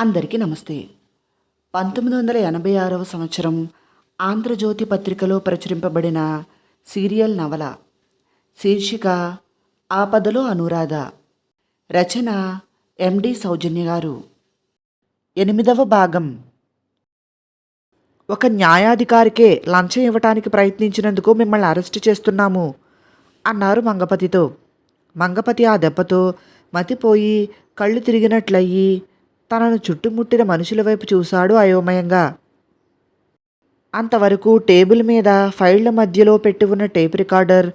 అందరికీ నమస్తే. పంతొమ్మిది వందల ఎనభై ఆరవ సంవత్సరం ఆంధ్రజ్యోతి పత్రికలో ప్రచురింపబడిన సీరియల్ నవల శీర్షిక ఆపదలో అనురాధ. రచన ఎండి సౌజన్య గారు. ఎనిమిదవ భాగం. ఒక న్యాయాధికారికే లంచం ఇవ్వటానికి ప్రయత్నించినందుకు మిమ్మల్ని అరెస్ట్ చేస్తున్నాము అన్నారు మంగపతితో. మంగపతి ఆ దెబ్బతో మతిపోయి కళ్ళు తిరిగినట్లయి తనను చుట్టుముట్టిన మనుషుల వైపు చూశాడు అయోమయంగా. అంతవరకు టేబుల్ మీద ఫైళ్ళ మధ్యలో పెట్టి ఉన్న టేప్ రికార్డర్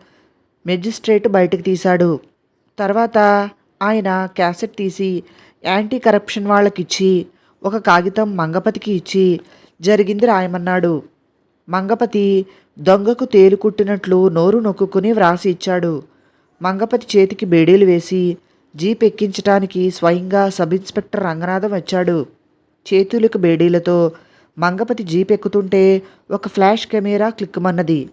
మెజిస్ట్రేట్ బయటకు తీశాడు. తర్వాత ఆయన క్యాసెట్ తీసి యాంటీ కరప్షన్ వాళ్ళకిచ్చి ఒక కాగితం మంగపతికి ఇచ్చి జరిగింది రాయమన్నాడు. మంగపతి దొంగకు తేలు కుట్టినట్లు నోరు నొక్కుని వ్రాసి ఇచ్చాడు. మంగపతి చేతికి బేడీలు వేసి జీప్ ఎక్కించటానికి స్వయంగా సబ్ ఇన్స్పెక్టర్ రంగనాథం వచ్చాడు. చేతులకు బేడీలతో మంగపతి జీప్ ఎక్కుతుంటే ఒక ఫ్లాష్ కెమెరా క్లిక్కుమన్నది.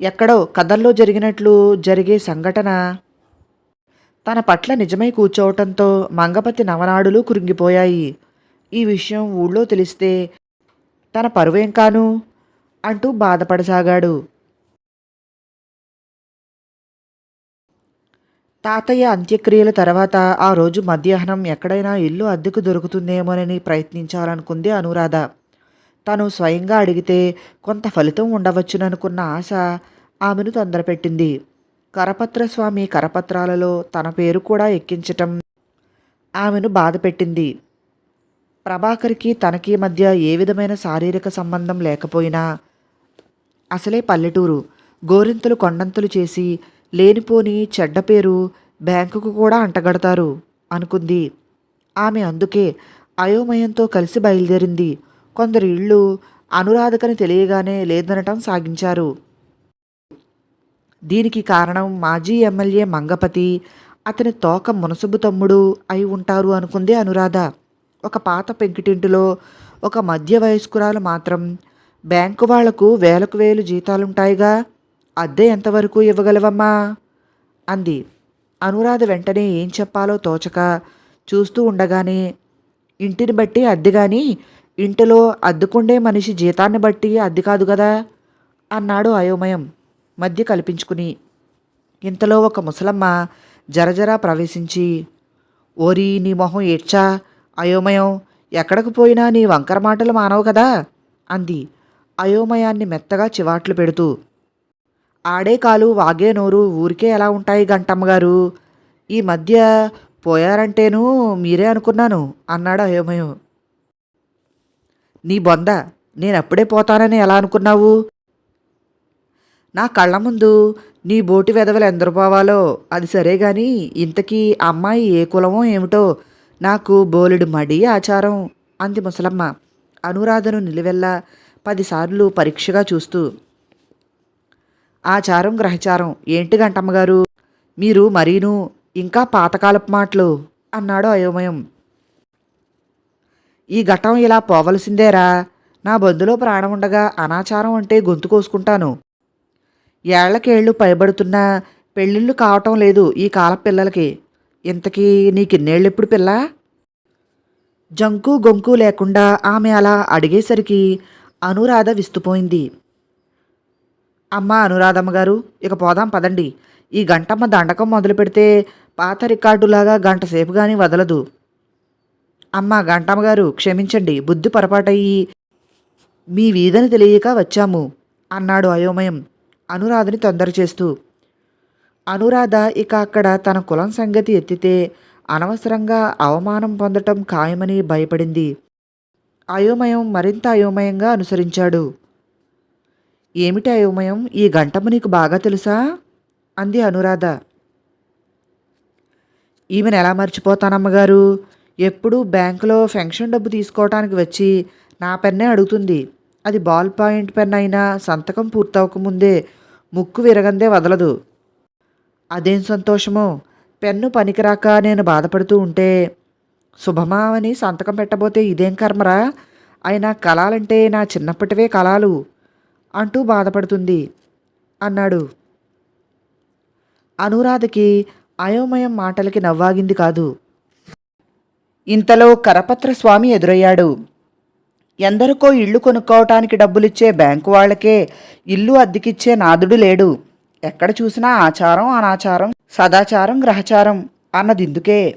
ఎక్కడో కథల్లో జరిగినట్లు జరిగే సంఘటన. తన పట్ల నిజమై కూర్చోవటంతో మంగపతి నవనాడులు కురింగిపోయాయి. ఈ విషయం ఊళ్ళో తెలిస్తే తన పరువేం కాను అంటూ బాధపడసాగాడు. తాతయ్య అంత్యక్రియల తర్వాత ఆ రోజు మధ్యాహ్నం ఎక్కడైనా ఇల్లు అద్దెకు దొరుకుతుందేమోనని ప్రయత్నించాలనుకుంది అనురాధ. తను స్వయంగా అడిగితే కొంత ఫలితం ఉండవచ్చుననుకున్న ఆశ ఆమెను తొందరపెట్టింది. కరపత్రస్వామి కరపత్రాలలో తన పేరు కూడా ఎక్కించటం ఆమెను బాధపెట్టింది. ప్రభాకర్కి తనకి మధ్య ఏ విధమైన శారీరక సంబంధం లేకపోయినా అసలే పల్లెటూరు. గోరింతలు కొండంతలు చేసి లేనిపోని చెడ్డ పేరు బ్యాంకుకు కూడా అంటగడతారు అనుకుంది. ఆమె అందుకే అయోమయంతో కలిసి బయలుదేరింది. కొందరు ఇళ్ళు అనురాధకని తెలియగానే లేదనటం సాగించారు. దీనికి కారణం మాజీ ఎమ్మెల్యే మంగపతి. అతని తోక మునసుబు తమ్ముడు అయి ఉంటారు అనుకుంది అనురాధ. ఒక పాత పెంకిటింటిలో ఒక మధ్య వయస్కురాలు మాత్రం. బ్యాంకు వాళ్ళకు వేలకు వేలు జీతాలుంటాయిగా. అద్దె ఎంతవరకు ఇవ్వగలవమ్మా? అంది. అనురాధ వెంటనే ఏం చెప్పాలో తోచక చూస్తూ ఉండగానే ఇంటిని బట్టి అద్దె కానీ ఇంటిలో అద్దుకుండే మనిషి జీతాన్ని బట్టి అద్దె కాదు కదా అన్నాడు అయోమయం మధ్య కల్పించుకుని. ఇంతలో ఒక ముసలమ్మ జరజరా ప్రవేశించి ఓరి నీ మొహం ఏడ్చా? అయోమయం ఎక్కడికి పోయినా నీ వంకర మాటలు మానవు కదా? అంది. అయోమయాన్ని మెత్తగా చివాట్లు పెడుతూ ఆడే కాలు వాగే నోరు ఊరికే ఎలా ఉంటాయి గంటమ్మగారు ఈ మధ్య పోయారంటేను మీరే అనుకున్నాను అన్నాడు అయోమయం. నీ బొంద నేను అప్పుడే పోతానని ఎలా అనుకున్నావు? నా కళ్ళ ముందు నీ బోటి వెదవలు ఎందరు పోవాలో అది సరే గాని ఇంతకీ అమ్మాయి ఏ కులమో ఏమిటో నాకు బోలెడు మడి ఆచారం అంది ముసలమ్మ. అనురాధను నిలువెల్లా పదిసార్లు పరీక్షగా చూస్తూ ఆచారం గ్రహచారం ఏంటి గంటమ్మగారు మీరు మరీను ఇంకా పాతకాలపు మాటలు అన్నాడు అయోమయం. ఈ ఘటం ఇలా పోవలసిందేరా? నా బంధులో ప్రాణం ఉండగా అనాచారం అంటే గొంతు కోసుకుంటాను. ఏళ్ళకేళ్ళు పైబడుతున్నా పెళ్ళిళ్ళు కావటం లేదు ఈ కాల పిల్లలకి. ఇంతకీ నీకిన్నేళ్ళెప్పుడు పిల్ల? జంకు గొంకు లేకుండా ఆమె అలా అడిగేసరికి అనురాధ విస్తుపోయింది. అమ్మ అనురాధమ్మ గారు ఇక పోదాం పదండి. ఈ గంటమ్మ దండకం మొదలు పెడితే పాత రికార్డులాగా గంట సేపు కానీ వదలదు. అమ్మ గంటమ్మ గారు క్షమించండి బుద్ధి పొరపాటయ్యి మీ వీధని తెలియక వచ్చాము అన్నాడు అయోమయం అనురాధని తొందర చేస్తూ. అనురాధ ఇక అక్కడ తన కులం సంగతి ఎత్తితే అనవసరంగా అవమానం పొందటం ఖాయమని భయపడింది. అయోమయం మరింత అయోమయంగా అనుసరించాడు. ఏమిటి అయోమయం ఈ గంటమ్మ నీకు బాగా తెలుసా? అంది అనురాధ. ఈమెను ఎలా మర్చిపోతానమ్మగారు? ఎప్పుడూ బ్యాంకులో ఫెన్షన్ డబ్బు తీసుకోవటానికి వచ్చి నా పెన్నే అడుగుతుంది. అది బాల్ పాయింట్ పెన్ అయినా సంతకం పూర్తవకముందే ముక్కు విరగందే వదలదు. అదేం సంతోషమో? పెన్ను పనికిరాక నేను బాధపడుతూ ఉంటే శుభమా అని సంతకం పెట్టబోతే ఇదేం కర్మరా? అయినా కళాలంటే నా చిన్నప్పటివే కళాలు. అంటూ బాధపడుతుంది. అన్నాడు. అనురాధకి అయోమయం మాటలకి నవ్వాగింది కాదు. ఇంతలో కరపత్ర స్వామి ఎదురయ్యాడు. ఎందరికో ఇల్లు కొనుక్కోవటానికి డబ్బులిచ్చే బ్యాంకు వాళ్ళకే ఇల్లు అద్దెకిచ్చే నాదుడు లేడు. ఎక్కడ చూసినా ఆచారం అనాచారం సదాచారం గ్రహచారం అన్నదిందుకే.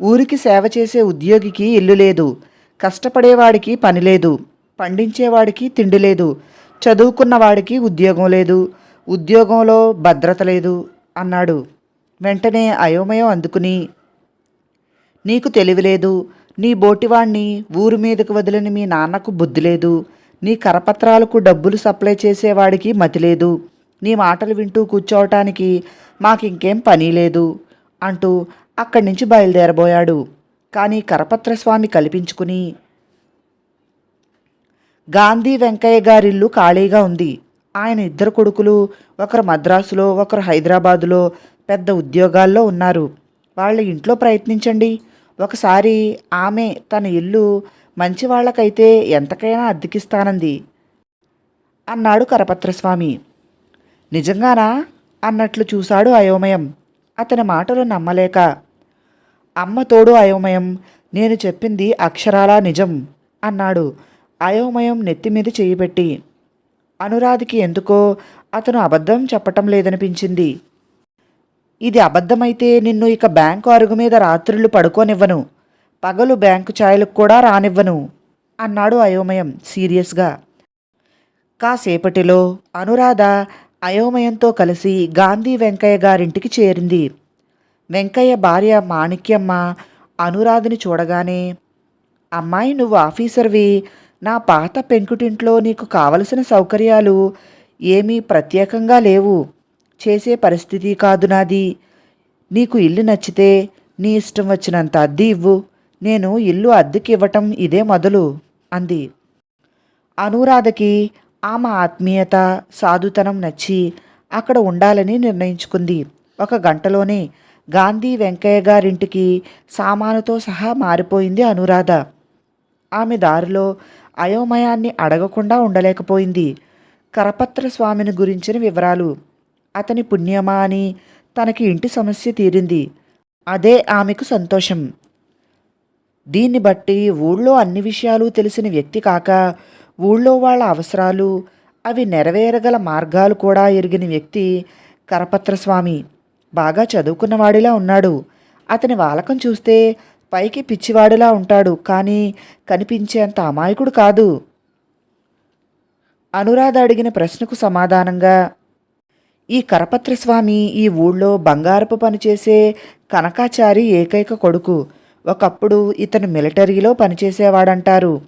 ఊరికి సేవ చేసే ఉద్యోగికి ఇల్లు లేదు. కష్టపడేవాడికి పని లేదు. పండించేవాడికి తిండి లేదు చదువుకున్నవాడికి ఉద్యోగం లేదు ఉద్యోగంలో భద్రత లేదు అన్నాడు. వెంటనే అయోమయం అందుకుని నీకు తెలివి లేదు నీ బోటివాణ్ణి ఊరు మీదకు వదిలిన మీ నాన్నకు బుద్ధి లేదు నీ కరపత్రాలకు డబ్బులు సప్లై చేసేవాడికి మతి లేదు నీ మాటలు వింటూ కూర్చోవటానికి మాకింకేం పని లేదు అంటూ అక్కడి నుంచి బయలుదేరబోయాడు. కానీ కరపత్ర స్వామి కల్పించుకుని గాంధీ వెంకయ్య గారిల్లు ఖాళీగా ఉంది. ఆయన ఇద్దరు కొడుకులు ఒకరు మద్రాసులో ఒకరు హైదరాబాదులో పెద్ద ఉద్యోగాల్లో ఉన్నారు. వాళ్ళ ఇంట్లో ప్రయత్నించండి. ఒకసారి ఆమె తన ఇల్లు మంచి వాళ్ళకైతే ఎంతకైనా అద్దెకిస్తానంది. అన్నాడు కరపత్రస్వామి. నిజంగానా? అన్నట్లు చూశాడు అయోమయం. అతని మాటలు నమ్మలేక. అమ్మ తోడు అయోమయం నేను చెప్పింది అక్షరాలా నిజం అన్నాడు. అయోమయం నెత్తిమీద చేయిబెట్టి అనురాధకి ఎందుకో అతను అబద్ధం చెప్పటం లేదనిపించింది. ఇది అబద్ధమైతే నిన్ను ఇక బ్యాంకు అరుగు మీద రాత్రులు పడుకోనివ్వను. పగలు బ్యాంకు ఛాయలకు కూడా రానివ్వను అన్నాడు అయోమయం సీరియస్గా. కాసేపటిలో అనురాధ అయోమయంతో కలిసి గాంధీ వెంకయ్య గారింటికి చేరింది. వెంకయ్య భార్య మాణిక్యమ్మ అనురాధని చూడగానే అమ్మాయి నువ్వు ఆఫీసర్వి నా పాత పెంకుటింట్లో నీకు కావలసిన సౌకర్యాలు ఏమీ ప్రత్యేకంగా లేవు. చేసే పరిస్థితి కాదు నాది. నీకు ఇల్లు నచ్చితే నీ ఇష్టం వచ్చినంత అద్దె ఇవ్వు. నేను ఇల్లు అద్దెకి ఇవ్వటం ఇదే మొదలు అంది. అనురాధకి ఆమె ఆత్మీయత సాధుతనం నచ్చి అక్కడ ఉండాలని నిర్ణయించుకుంది. ఒక గంటలోనే గాంధీ వెంకయ్య గారింటికి సామానుతో సహా మారిపోయింది అనురాధ. ఆమె దారిలో అయోమయాన్ని అడగకుండా ఉండలేకపోయింది. కరపత్ర స్వామిని గురించిన వివరాలు. అతని పుణ్యమా అని తనకి ఇంటి సమస్య తీరింది. అదే ఆమెకు సంతోషం. దీన్ని బట్టి ఊళ్ళో అన్ని విషయాలు తెలిసిన వ్యక్తి కాక ఊళ్ళో వాళ్ళ అవసరాలు అవి నెరవేరగల మార్గాలు కూడా ఎరిగిన వ్యక్తి కరపత్రస్వామి. బాగా చదువుకున్నవాడిలా ఉన్నాడు. అతని వాలకం చూస్తే పైకి పిచ్చివాడిలా ఉంటాడు కానీ కనిపించేంత అమాయకుడు కాదు. అనురాధ అడిగిన ప్రశ్నకు సమాధానంగా ఈ కరపత్రస్వామి ఈ ఊళ్ళో బంగారపు పనిచేసే కనకాచారి ఏకైక కొడుకు. ఒకప్పుడు ఇతను మిలిటరీలో పనిచేసేవాడంటారు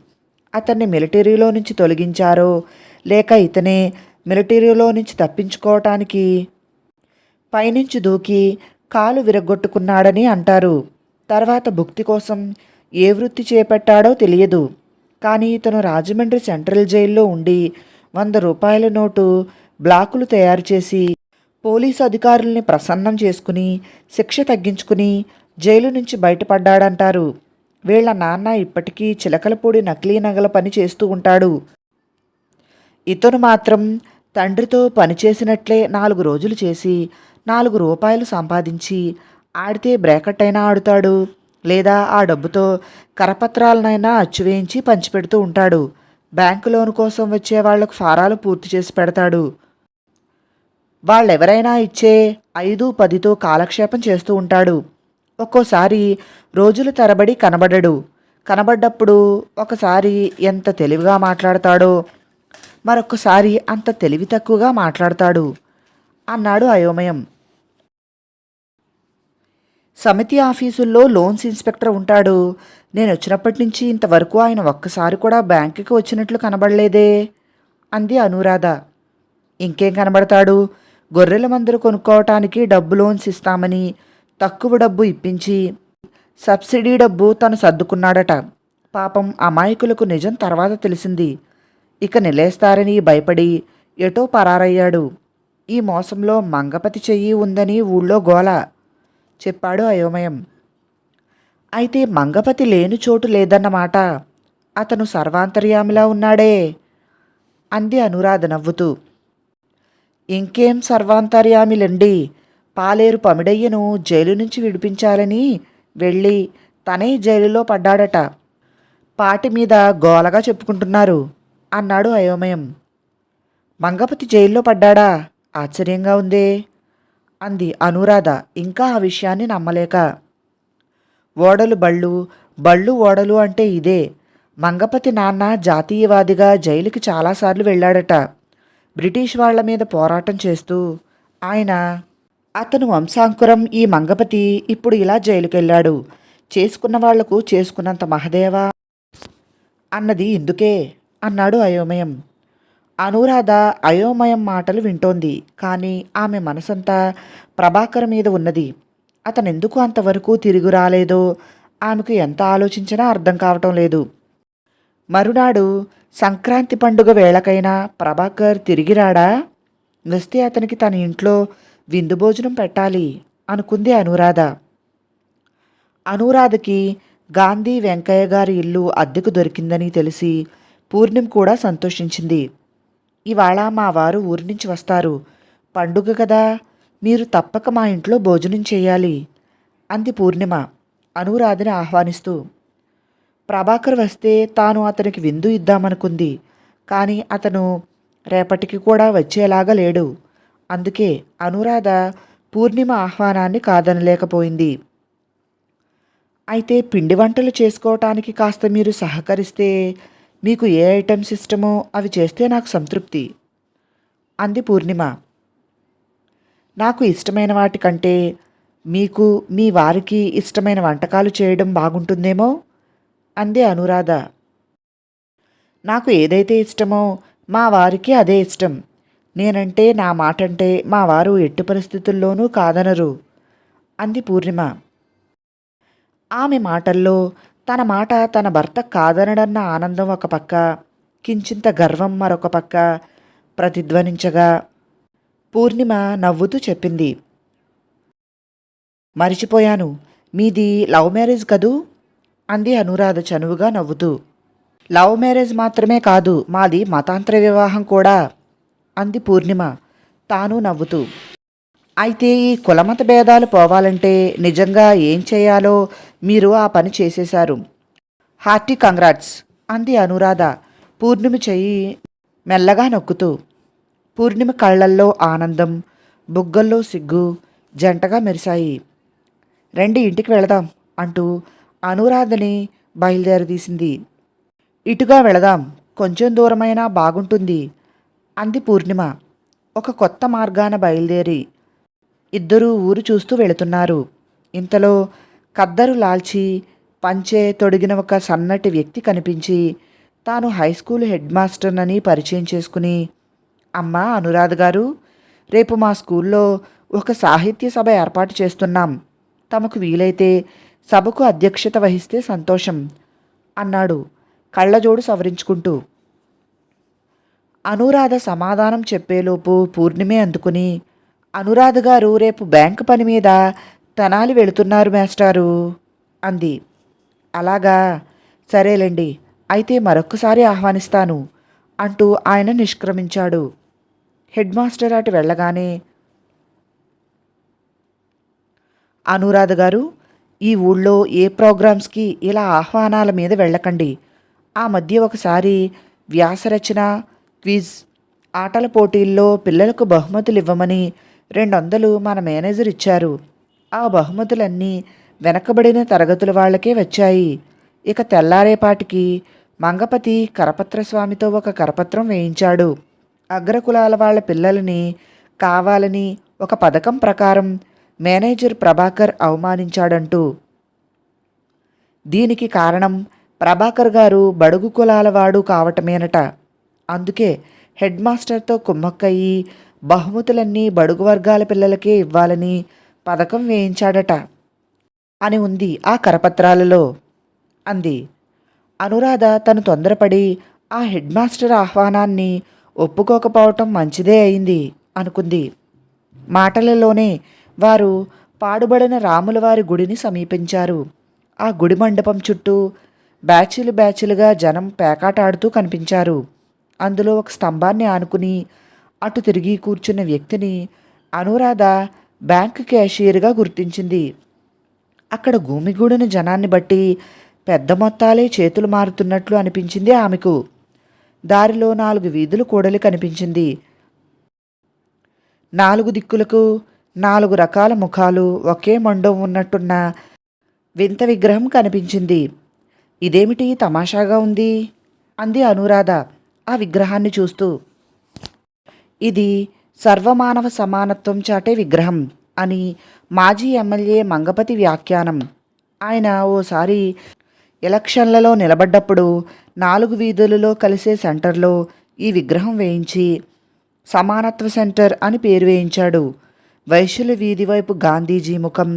అతన్ని మిలిటరీలో నుంచి తొలగించారో లేక ఇతనే మిలిటరీలో నుంచి తప్పించుకోవటానికి పైనుంచి దూకి కాలు విరగొట్టుకున్నాడని అంటారు. తర్వాత భుక్తి కోసం ఏ వృత్తి చేపట్టాడో తెలియదు. కానీ ఇతను రాజమండ్రి సెంట్రల్ జైల్లో ఉండి వంద రూపాయల నోటు బ్లాకులు తయారు చేసి పోలీసు అధికారుల్ని ప్రసన్నం చేసుకుని శిక్ష తగ్గించుకుని జైలు నుంచి బయటపడ్డాడంటారు. వీళ్ళ నాన్న ఇప్పటికీ చిలకలపూడి నకిలీ నగల పని చేస్తూ ఉంటాడు. ఇతను మాత్రం తండ్రితో పనిచేసినట్లే నాలుగు రోజులు చేసి నాలుగు రూపాయలు సంపాదించి ఆడితే బ్రేకట్ అయినా ఆడుతాడు. లేదా ఆ డబ్బుతో కరపత్రాలనైనా అచ్చువేయించి పంచిపెడుతూ ఉంటాడు. బ్యాంకు లోన్ కోసం వచ్చే వాళ్ళకు ఫారాలు పూర్తి చేసి పెడతాడు. వాళ్ళెవరైనా ఇచ్చే ఐదు పదితో కాలక్షేపం చేస్తూ ఉంటాడు. ఒక్కోసారి రోజుల తరబడి కనబడడు. కనబడ్డప్పుడు ఒకసారి ఎంత తెలివిగా మాట్లాడతాడో మరొకసారి అంత తెలివి తక్కువగా మాట్లాడతాడు. అన్నాడు అయోమయం. సమితి ఆఫీసుల్లో లోన్స్ ఇన్స్పెక్టర్ ఉంటాడు. నేను వచ్చినప్పటి నుంచి ఇంతవరకు ఆయన ఒక్కసారి కూడా బ్యాంకుకి వచ్చినట్లు కనబడలేదే అంది అనురాధ. ఇంకేం కనబడతాడు? గొర్రెల మందులు కొనుక్కోవటానికి డబ్బు లోన్స్ ఇస్తామని తక్కువ డబ్బు ఇప్పించి సబ్సిడీ డబ్బు తను సర్దుకున్నాడట. పాపం అమాయకులకు నిజం తర్వాత తెలిసింది. ఇక నిలేస్తారని భయపడి ఎటో పరారయ్యాడు. ఈ మోసంలో మంగపతి చెయ్యి ఉందని ఊళ్ళో గోల. చెప్పాడు అయోమయం. అయితే మంగపతి లేని చోటు లేదన్నమాట. అతను సర్వాంతర్యామిలా ఉన్నాడే అంది అనురాధ నవ్వుతూ. ఇంకేం సర్వాంతర్యామిలండి? పాలేరు పమిడయ్యను జైలు నుంచి విడిపించాలని వెళ్ళి తనే జైలులో పడ్డాడట. పాటి మీద గోలగా చెప్పుకుంటున్నారు అన్నాడు అయోమయం. మంగపతి జైల్లో పడ్డాడా? ఆశ్చర్యంగా ఉందే. అంది అనురాధ. ఇంకా ఆ విషయాన్ని నమ్మలేక. ఓడలు బళ్ళు బళ్ళు ఓడలు అంటే ఇదే. మంగపతి నాన్న జాతీయవాదిగా జైలుకి చాలాసార్లు వెళ్ళాడట. బ్రిటిష్ వాళ్ళ మీద పోరాటం చేస్తూ ఆయన అతను వంశాంకురం ఈ మంగపతి ఇప్పుడు ఇలా జైలుకెళ్ళాడు. చేసుకున్న వాళ్ళకు చేసుకున్నంత మహదేవా? అన్నది ఇందుకే అన్నాడు అయోమయం. అనురాధ అయోమయం మాటలు వింటోంది. కానీ ఆమె మనసంతా ప్రభాకర్ మీద ఉన్నది. అతనెందుకు అంతవరకు తిరిగి రాలేదో ఆమెకు ఎంత ఆలోచించినా అర్థం కావటం లేదు. మరునాడు సంక్రాంతి పండుగ వేళకైనా ప్రభాకర్ తిరిగి రాడా? వస్తే అతనికి తన ఇంట్లో విందు భోజనం పెట్టాలి అనుకుంది అనురాధ. అనురాధకి గాంధీ వెంకయ్య గారి ఇల్లు అద్దెకు దొరికిందని తెలిసి పూర్ణిం కూడా సంతోషించింది. ఇవాళ మా వారు ఊరి నుంచి వస్తారు. పండుగ కదా మీరు తప్పక మా ఇంట్లో భోజనం చేయాలి అంది పూర్ణిమ అనురాధని ఆహ్వానిస్తూ. ప్రభాకర్ వస్తే తాను అతనికి విందు ఇద్దామనుకుంది కానీ అతను రేపటికి కూడా వచ్చేలాగా లేడు. అందుకే అనురాధ పూర్ణిమ ఆహ్వానాన్ని కాదనలేకపోయింది. అయితే పిండి వంటలు చేసుకోవటానికి కాస్త మీరు సహకరిస్తే మీకు ఏ ఐటమ్స్ ఇష్టమో అవి చేస్తే నాకు సంతృప్తి. అంది పూర్ణిమ. నాకు ఇష్టమైన వాటికంటే మీకు మీ వారికి ఇష్టమైన వంటకాలు చేయడం బాగుంటుందేమో? అంది అనురాధ. నాకు ఏదైతే ఇష్టమో మా వారికి అదే ఇష్టం. నేనంటే నా మాట అంటే మా వారు ఎట్టి పరిస్థితుల్లోనూ కాదనరు. అంది పూర్ణిమ. ఆమె మాటల్లో తన మాట తన భర్త కాదనడన్న ఆనందం ఒక పక్క కించింత గర్వం మరొక పక్క ప్రతిధ్వనించగా పూర్ణిమ నవ్వుతూ చెప్పింది మరిచిపోయాను మీది లవ్ మ్యారేజ్ కదూ? అంది అనురాధ చనువుగా నవ్వుతూ లవ్ మ్యారేజ్ మాత్రమే కాదు మాది మతాంతర వివాహం కూడా అంది పూర్ణిమ తాను నవ్వుతూ. అయితే ఈ కులమత భేదాలు పోవాలంటే నిజంగా ఏం చేయాలో మీరు ఆ పని చేసేశారు. హార్టీ కంగ్రాట్స్ అంది అనురాధ పూర్ణిమ చెయ్యి మెల్లగా నొక్కుతూ. పూర్ణిమ కళ్ళల్లో ఆనందం బుగ్గల్లో సిగ్గు జంటగా మెరిశాయి. రండి ఇంటికి వెళదాం అంటూ అనురాధని బయలుదేరదీసింది. ఇటుగా వెళదాం కొంచెం దూరమైనా బాగుంటుంది అంది పూర్ణిమ. ఒక కొత్త మార్గాన బయలుదేరి ఇద్దరూ ఊరు చూస్తూ వెళుతున్నారు. ఇంతలో కద్దరు లాల్చి పంచే తొడిగిన ఒక సన్నటి వ్యక్తి కనిపించి తాను హై స్కూల్ హెడ్ మాస్టర్నని పరిచయం చేసుకుని అమ్మా అనురాధ గారు రేపు మా స్కూల్లో ఒక సాహిత్య సభ ఏర్పాటు చేస్తున్నాం. తమకు వీలైతే సభకు అధ్యక్షత వహిస్తే సంతోషం అన్నాడు కళ్ళజోడు సవరించుకుంటూ. అనురాధ సమాధానం చెప్పేలోపు పూర్ణిమే అందుకుని అనురాధ గారు రేపు బ్యాంకు పని మీద తెనాలి వెళుతున్నారు మేస్టారు అంది. అలాగా సరేలేండి అయితే మరొక్కసారి ఆహ్వానిస్తాను అంటూ ఆయన నిష్క్రమించాడు. హెడ్ మాస్టర్ అటు వెళ్ళగానే అనురాధ గారు ఈ ఊళ్ళో ఏ ప్రోగ్రామ్స్కి ఇలా ఆహ్వానాల మీద వెళ్ళకండి. ఆ మధ్య ఒకసారి వ్యాసరచన క్విజ్ ఆటల పోటీల్లో పిల్లలకు బహుమతులు ఇవ్వమని రెండు వందలు మన మేనేజర్ ఇచ్చారు. ఆ బహుమతులన్నీ వెనకబడిన తరగతుల వాళ్ళకే వచ్చాయి. ఇక తెల్లారేపాటికి మంగపతి కరపత్రస్వామితో ఒక కరపత్రం వేయించాడు. అగ్రకులాల వాళ్ళ పిల్లలని కావాలని ఒక పథకం ప్రకారం మేనేజర్ ప్రభాకర్ అవమానించాడంటూ. దీనికి కారణం ప్రభాకర్ గారు బడుగు కులాల వాడు కావటమేనట. అందుకే హెడ్ మాస్టర్తో కుమ్మక్కయ్యి బహుమతులన్నీ బడుగు వర్గాల పిల్లలకే ఇవ్వాలని పథకం వేయించాడట. అని ఉంది ఆ కరపత్రాలలో. అంది. అనురాధ తను తొందరపడి ఆ హెడ్ మాస్టర్ ఆహ్వానాన్ని ఒప్పుకోకపోవటం మంచిదే అయింది అనుకుంది. మాటలలోనే వారు పాడుబడిన రాములవారి గుడిని సమీపించారు. ఆ గుడి మండపం చుట్టూ బ్యాచిలు బ్యాచిలుగా జనం పేకాటాడుతూ కనిపించారు. అందులో ఒక స్తంభాన్ని ఆనుకుని అటు తిరిగి కూర్చున్న వ్యక్తిని అనురాధ బ్యాంక్ క్యాషియర్గా గుర్తించింది. అక్కడ గూమిగూడిన జనాన్ని బట్టి పెద్ద మొత్తాలే చేతులు మారుతున్నట్లు అనిపించింది ఆమెకు. దారిలో నాలుగు వీధులు కూడలి కనిపించింది. నాలుగు దిక్కులకు నాలుగు రకాల ముఖాలు ఒకే మండం ఉన్నట్టున్న వింత విగ్రహం కనిపించింది. ఇదేమిటి తమాషాగా ఉంది? అంది అనురాధ ఆ విగ్రహాన్ని చూస్తూ. ఇది సర్వమానవ సమానత్వం చాటే విగ్రహం అని మాజీ ఎమ్మెల్యే మంగపతి వ్యాఖ్యానం. ఆయన ఓసారి ఎలక్షన్లలో నిలబడ్డప్పుడు నాలుగు వీధులలో కలిసే సెంటర్లో ఈ విగ్రహం వేయించి సమానత్వ సెంటర్ అని పేరు వేయించాడు. వైశ్యుల వీధివైపు గాంధీజీ ముఖం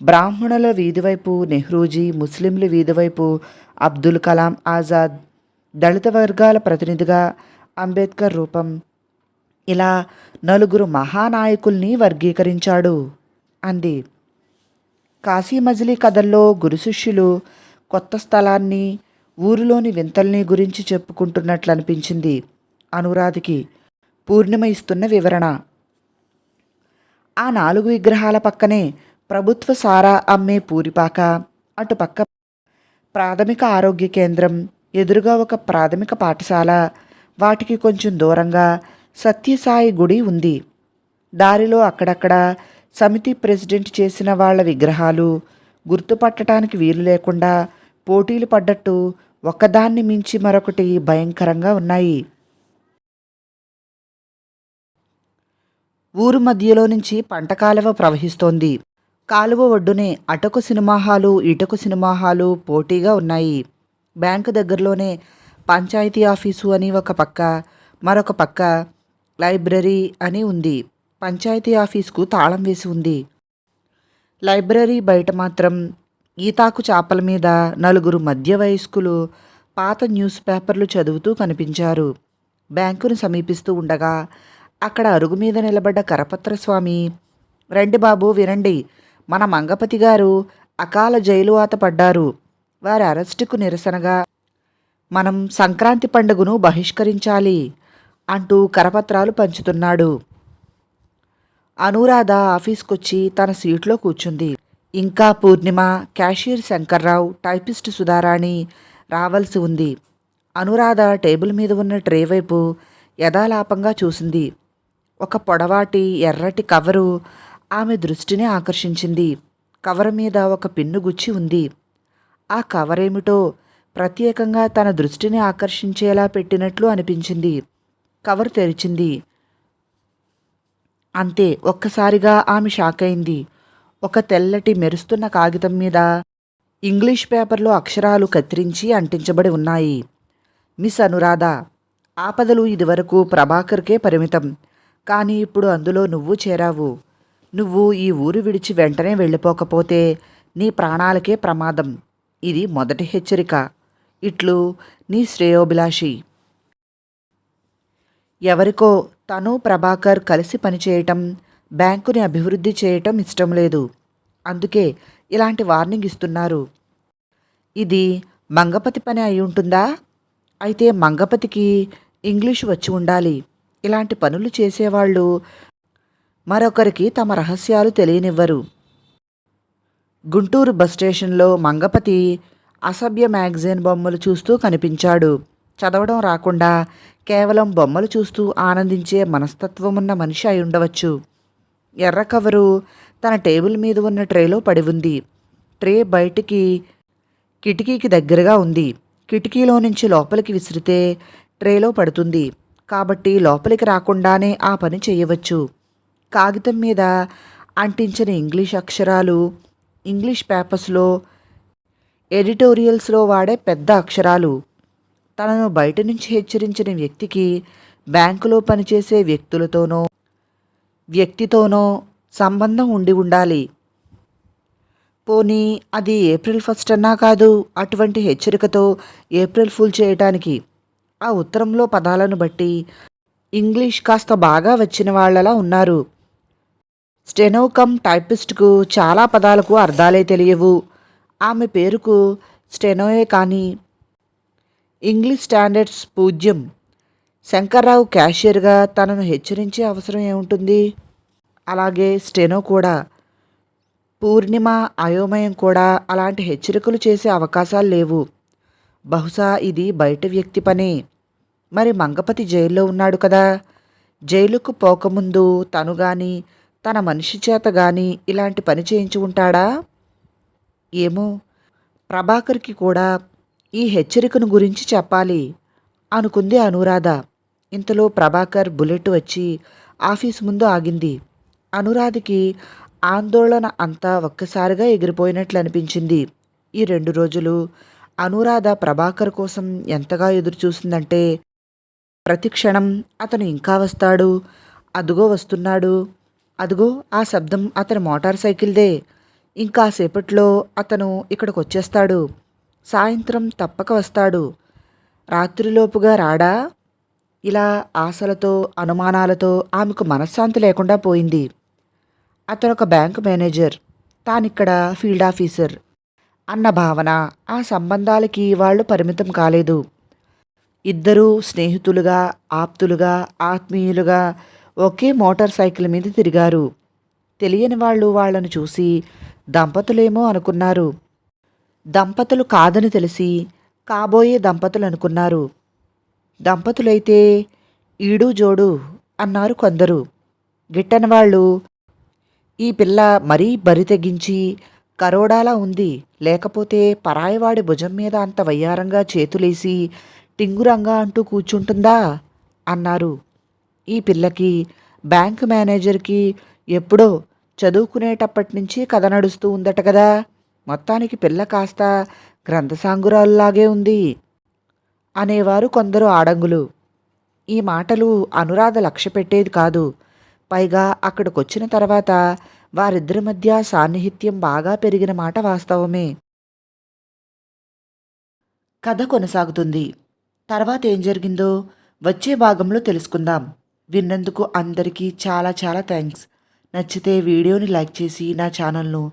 బ్రాహ్మణుల వీధివైపు నెహ్రూజీ ముస్లింల వీధివైపు అబ్దుల్ కలాం ఆజాద్ దళిత వర్గాల ప్రతినిధిగా అంబేద్కర్ రూపం ఇలా నలుగురు మహానాయకుల్ని వర్గీకరించాడు. అంది కాశీ మజిలీ కథల్లో గురు శిష్యులు కొత్త స్థలాన్ని ఊరిలోని వింతల్ని గురించి చెప్పుకుంటున్నట్లు అనిపించింది అనురాధికి పూర్ణిమ ఇస్తున్న వివరణ. ఆ నాలుగు విగ్రహాల పక్కనే ప్రభుత్వ సారా అమ్మే పూరిపాక అటుపక్క ప్రాథమిక ఆరోగ్య కేంద్రం ఎదురుగా ఒక ప్రాథమిక పాఠశాల వాటికి కొంచెం దూరంగా సత్యసాయి గుడి ఉంది. దారిలో అక్కడక్కడ సమితి ప్రెసిడెంట్ చేసిన వాళ్ళ విగ్రహాలు గుర్తుపట్టడానికి వీలు లేకుండా పోటీలు పడ్డట్టు ఒకదాన్ని మించి మరొకటి భయంకరంగా ఉన్నాయి. ఊరు మధ్యలో నుంచి పంట కాలువ ప్రవహిస్తోంది. కాలువ ఒడ్డునే అటకు సినిమా హాలు ఇటకు సినిమా హాలు పోటీగా ఉన్నాయి. బ్యాంకు దగ్గరలోనే పంచాయతీ ఆఫీసు అని ఒక పక్క మరొక పక్క లైబ్రరీ అని ఉంది. పంచాయతీ ఆఫీసుకు తాళం వేసి ఉంది. లైబ్రరీ బయట మాత్రం ఈతాకు చాపల మీద నలుగురు మధ్య వయస్కులు పాత న్యూస్ పేపర్లు చదువుతూ కనిపించారు. బ్యాంకును సమీపిస్తూ ఉండగా అక్కడ అరుగు మీద నిలబడ్డ కరపత్రస్వామి రండి బాబు వినండి. మన మంగపతి గారు అకాల జైలువాత పడ్డారు. వారి అరెస్టుకు నిరసనగా మనం సంక్రాంతి పండుగను బహిష్కరించాలి. అంటూ కరపత్రాలు పంచుతున్నాడు. అనురాధ ఆఫీస్కొచ్చి తన సీట్లో కూర్చుంది. ఇంకా పూర్ణిమ క్యాషియర్ శంకర్రావు టైపిస్ట్ సుధారాణి రావాల్సి ఉంది. అనురాధ టేబుల్ మీద ఉన్న ట్రే వైపు యథాలాపంగా చూసింది. ఒక పొడవాటి ఎర్రటి కవరు ఆమె దృష్టిని ఆకర్షించింది. కవర్ మీద ఒక పిన్ను గుచ్చి ఉంది. ఆ కవర్ ఏమిటో ప్రత్యేకంగా తన దృష్టిని ఆకర్షించేలా పెట్టినట్లు అనిపించింది. కవర్ తెరిచింది. అంతే ఒక్కసారిగా ఆమె షాక్ అయింది. ఒక తెల్లటి మెరుస్తున్న కాగితం మీద ఇంగ్లీష్ పేపర్లో అక్షరాలు కత్తిరించి అంటించబడి ఉన్నాయి. మిస్ అనురాధ ఆపదలు ఇదివరకు ప్రభాకర్కే పరిమితం. కానీ ఇప్పుడు అందులో నువ్వు చేరావు. నువ్వు ఈ ఊరు విడిచి వెంటనే వెళ్ళిపోకపోతే నీ ప్రాణాలకే ప్రమాదం. ఇది మొదటి హెచ్చరిక. ఇట్లు నీ శ్రేయోభిలాషి. ఎవరికో తను ప్రభాకర్ కలిసి పనిచేయటం బ్యాంకుని అభివృద్ధి చేయటం ఇష్టం లేదు. అందుకే ఇలాంటి వార్నింగ్ ఇస్తున్నారు. ఇది మంగపతి పని అయి ఉంటుందా? అయితే మంగపతికి ఇంగ్లీష్ వచ్చి ఉండాలి. ఇలాంటి పనులు చేసేవాళ్ళు మరొకరికి తమ రహస్యాలు తెలియనివ్వరు. గుంటూరు బస్ స్టేషన్లో మంగపతి అసభ్య మ్యాగజైన్ బొమ్మలు చూస్తూ కనిపించాడు. చదవడం రాకుండా కేవలం బొమ్మలు చూస్తూ ఆనందించే మనస్తత్వం ఉన్న మనిషి అయి ఉండవచ్చు. ఎర్ర కవరు తన టేబుల్ మీద ఉన్న ట్రేలో పడి ఉంది. ట్రే బయటికి కిటికీకి దగ్గరగా ఉంది. కిటికీలో నుంచి లోపలికి విసిరితే ట్రేలో పడుతుంది. కాబట్టి లోపలికి రాకుండానే ఆ పని చేయవచ్చు. కాగితం మీద అంటించిన ఇంగ్లీష్ అక్షరాలు ఇంగ్లీష్ పేపర్స్లో ఎడిటోరియల్స్లో వాడే పెద్ద అక్షరాలు. తనను బయట నుంచి హెచ్చరించిన వ్యక్తికి బ్యాంకులో పనిచేసే వ్యక్తులతోనో వ్యక్తితోనో సంబంధం ఉండి ఉండాలి. పోనీ అది ఏప్రిల్ ఫస్ట్ అన్నా కాదు అటువంటి హెచ్చరికతో ఏప్రిల్ ఫుల్ చేయటానికి. ఆ ఉత్తరంలో పదాలను బట్టి ఇంగ్లీష్ కాస్త బాగా వచ్చిన వాళ్ళలా ఉన్నారు. స్టెనోకమ్ టైపిస్ట్కు చాలా పదాలకు అర్థాలే తెలియవు. ఆమె పేరుకు స్టెనోయే కానీ ఇంగ్లీష్ స్టాండర్డ్స్ పూజ్యం శంకర్రావు క్యాషియర్గా తనను హెచ్చరించే అవసరం ఏముంటుంది? అలాగే స్టెనో కూడా. పూర్ణిమ అయోమయం కూడా అలాంటి హెచ్చరికలు చేసే అవకాశాలు లేవు. బహుశా ఇది బయట వ్యక్తి పని. మరి మంగపతి జైల్లో ఉన్నాడు కదా. జైలుకు పోకముందు తను గాని తన మనిషి చేత గాని ఇలాంటి పని చేయించి ఉంటాడా? ఏమో. ప్రభాకర్కి కూడా ఈ హెచ్చరికను గురించి చెప్పాలి అనుకుంది అనురాధ. ఇంతలో ప్రభాకర్ బుల్లెట్ వచ్చి ఆఫీస్ ముందు ఆగింది. అనురాధకి ఆందోళన అంతా ఒక్కసారిగా ఎగిరిపోయినట్లు అనిపించింది. ఈ రెండు రోజులు అనురాధ ప్రభాకర్ కోసం ఎంతగా ఎదురుచూసిందంటే ప్రతి క్షణం అతను ఇంకా వస్తాడు అదుగో వస్తున్నాడు అదుగో ఆ శబ్దం అతని మోటార్ సైకిల్దే ఇంకా సేపట్లో అతను ఇక్కడికి వచ్చేస్తాడు సాయంత్రం తప్పక వస్తాడు. రాత్రిలోపుగా రాడా? ఇలా ఆశలతో అనుమానాలతో ఆమెకు మనశ్శాంతి లేకుండా పోయింది. అతను ఒక బ్యాంకు మేనేజర్. తానిక్కడ ఫీల్డ్ ఆఫీసర్. అన్న భావన ఆ సంబంధాలకి వాళ్ళు పరిమితం కాలేదు. ఇద్దరూ స్నేహితులుగా ఆప్తులుగా ఆత్మీయులుగా ఒకే మోటార్ సైకిల్ మీద తిరిగారు. తెలియని వాళ్ళు వాళ్ళను చూసి దంపతులేమో అనుకున్నారు. దంపతులు కాదని తెలిసి కాబోయే దంపతులు అనుకున్నారు. దంపతులైతే ఈడు జోడు అన్నారు కొందరు. గిట్టని వాళ్ళు ఈ పిల్ల మరీ బరి తెగించి కరోడాలా ఉంది. లేకపోతే పరాయివాడి భుజం మీద అంత వయ్యారంగా చేతులేసి టింగురంగా అంటూ కూర్చుంటుందా? అన్నారు. ఈ పిల్లకి బ్యాంక్ మేనేజర్కి ఎప్పుడో చదువుకునేటప్పటి నుంచి కథ నడుస్తూ ఉందట కదా. మొత్తానికి పిల్ల కాస్త గ్రంథసాంగురాల్లాగే ఉంది అనేవారు కొందరు ఆడంగులు. ఈ మాటలు అనురాధ లక్ష్య పెట్టేది కాదు. పైగా అక్కడికొచ్చిన తర్వాత వారిద్దరి మధ్య సాన్నిహిత్యం బాగా పెరిగిన మాట వాస్తవమే. కథ కొనసాగుతుంది. తర్వాత ఏం జరిగిందో వచ్చే భాగంలో తెలుసుకుందాం. విన్నందుకు అందరికీ చాలా చాలా థ్యాంక్స్. నచ్చితే వీడియోని లైక్ చేసి నా ఛానల్ను